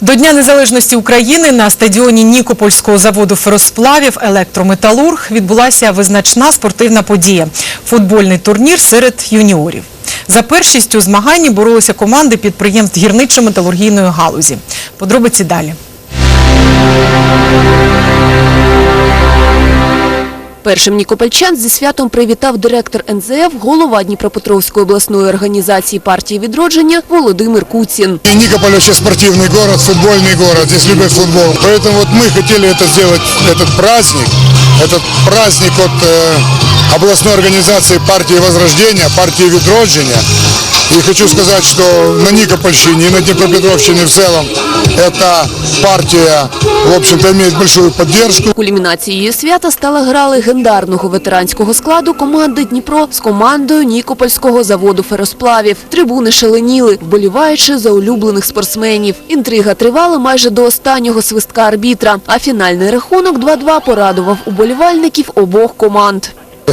До Дня Незалежності України на стадіоні Нікопольського заводу феросплавів «Електрометалург» відбулася визначна спортивна подія – футбольний турнір серед юніорів. За першість у змаганні боролися команди підприємств гірничо-металургійної галузі. Подробиці далі. Першим нікопольчан зі святом привітав директор НЗФ, голова Дніпропетровської обласної організації партії відродження Володимир Куцін. И Никополь вообще спортивный город, футбольный город, здесь любят футбол. Поэтому вот мы хотели это сделать, этот праздник, этот праздник от э, областной организации партии Возрождения, партии Відродження. И хочу сказать, что на Никопольщине и на Днепропетровщине в целом эта партия, в общем-то, имеет большую поддержку. Кульмінацією свята стала гра легендарного ветеранського складу команди Дніпро з командою Нікопольського заводу феросплавів. Трибуни шаленіли, вболіваючи за улюблених спортсменів. Інтрига тривала майже до останнього свистка арбітра, а фінальний рахунок 2-2 порадував уболівальників обох команд.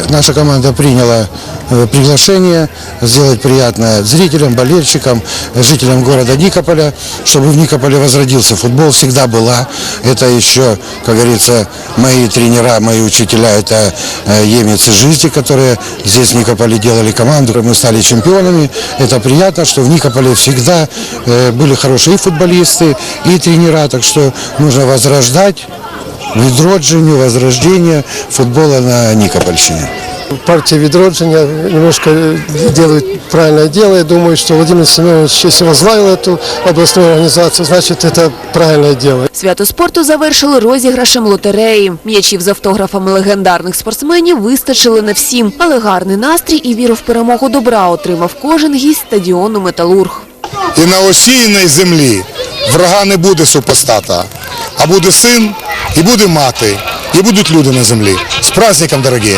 Наша команда приняла э, приглашение сделать приятное зрителям, болельщикам, жителям города Никополя, чтобы в Никополе возродился футбол. Всегда была. Это еще, как говорится, мои тренера, мои учителя, это э, емец и жизни, которые здесь в Никополе делали команду. Мы стали чемпионами. Это приятно, что в Никополе всегда э, были хорошие футболисты, и тренера. Так что нужно возрождать відродженню, возрождения футбола на Никопольщине. партия «Відродження» немножко делает правильное дело. Я думаю, что Владимир Семенович, если возглавил эту областную организацию, значит, это правильное дело. Свято спорту завершили розіграшем лотереї. М'ячів з автографами легендарних спортсменів вистачили не всім, але гарний настрій і віру в перемогу добра отримав кожен гість стадіону «Металург». І на осіяній землі врага не буде супостата, а буде син, і буде мати, і будуть люди на землі. З праздником, дорогі!